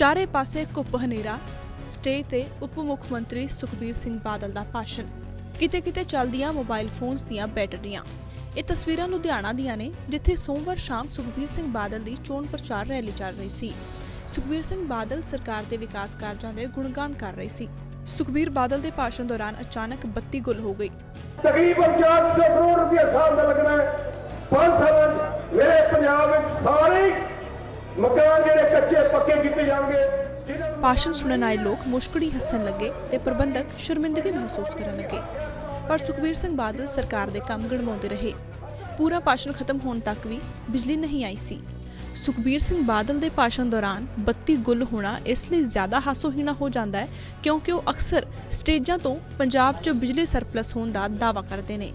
ਚਾਰੇ ਪਾਸੇ ਘੁੱਪ ਹਨੇਰਾ ਸਟੇਜ ਤੇ ਉਪ ਮੁੱਖ ਮੰਤਰੀ ਸੁਖਬੀਰ ਸਿੰਘ ਬਾਦਲ ਦਾ ਭਾਸ਼ਣ। ਕਿਤੇ ਕਿਤੇ ਚੱਲਦੀਆਂ ਮੋਬਾਈਲ ਫੋਨਸ ਦੀਆਂ ਬੈਟਰੀਆਂ। ਇਹ ਤਸਵੀਰਾਂ ਲੁਧਿਆਣਾ ਦੀਆਂ ਨੇ, ਜਿੱਥੇ ਸੋਮਵਾਰ ਸ਼ਾਮ ਸੁਖਬੀਰ ਸਿੰਘ ਬਾਦਲ ਦੀ ਚੋਣ ਪ੍ਰਚਾਰ ਰੈਲੀ ਚੱਲ ਰਹੀ ਸੀ। ਸੁਖਬੀਰ ਸਿੰਘ ਬਾਦਲ ਸਰਕਾਰ ਦੇ ਵਿਕਾਸ ਕਾਰਜਾਂ ਦੇ ਗੁਣਗਾਨ ਕਰ ਰਹੇ ਸੀ। ਸੁਖਬੀਰ ਬਾਦਲ ਦੇ ਭਾਸ਼ਣ ਦੌਰਾਨ ਅਚਾਨਕ ਬੱਤੀ ਗੁੱਲ ਹੋ ਗਈ। ਤਕਰੀਬਨ 400 ਕਰੋੜ ਰੁਪਏ ਸਾਲ ਦਾ ਲੱਗਣਾ ਹੈ। ਪੰਜ ਸਾਲਾਂ ਮੇਰੇ ਪੰਜਾਬ ਵਿੱਚ ਸਾਰੇ ਮਕਾਨ ਜਿਹੜੇ ਕੱਚੇ ਭਾਸ਼ਣ ਸੁਣਨ ਆਏ ਲੋਕ ਮੁਸ਼ਕੜੀ ਹੱਸਣ ਲੱਗੇ ਤੇ ਪ੍ਰਬੰਧਕ ਸ਼ਰਮਿੰਦਗੀ ਮਹਿਸੂਸ ਕਰਨ ਲੱਗੇ। ਪਰ ਸੁਖਬੀਰ ਸਿੰਘ ਬਾਦਲ ਸਰਕਾਰ ਦੇ ਕੰਮ ਗਣਵਾਉਂਦੇ ਰਹੇ। ਪੂਰਾ ਭਾਸ਼ਣ ਖਤਮ ਹੋਣ ਤੱਕ ਵੀ ਬਿਜਲੀ ਨਹੀਂ ਆਈ ਸੀ। ਸੁਖਬੀਰ ਸਿੰਘ ਬਾਦਲ ਦੇ ਭਾਸ਼ਣ ਦੌਰਾਨ ਬੱਤੀ ਗੁੱਲ ਹੋਣਾ ਇਸ ਲਈ ਜ਼ਿਆਦਾ ਹਾਸੋਹੀਣਾ ਹੋ ਜਾਂਦਾ ਹੈ ਕਿਉਂਕਿ ਉਹ ਅਕਸਰ ਸਟੇਜਾਂ ਤੋਂ ਪੰਜਾਬ 'ਚ ਬਿਜਲੀ ਸਰਪਲਸ ਹੋਣ ਦਾ ਦਾਅਵਾ ਕਰਦੇ ਨੇ।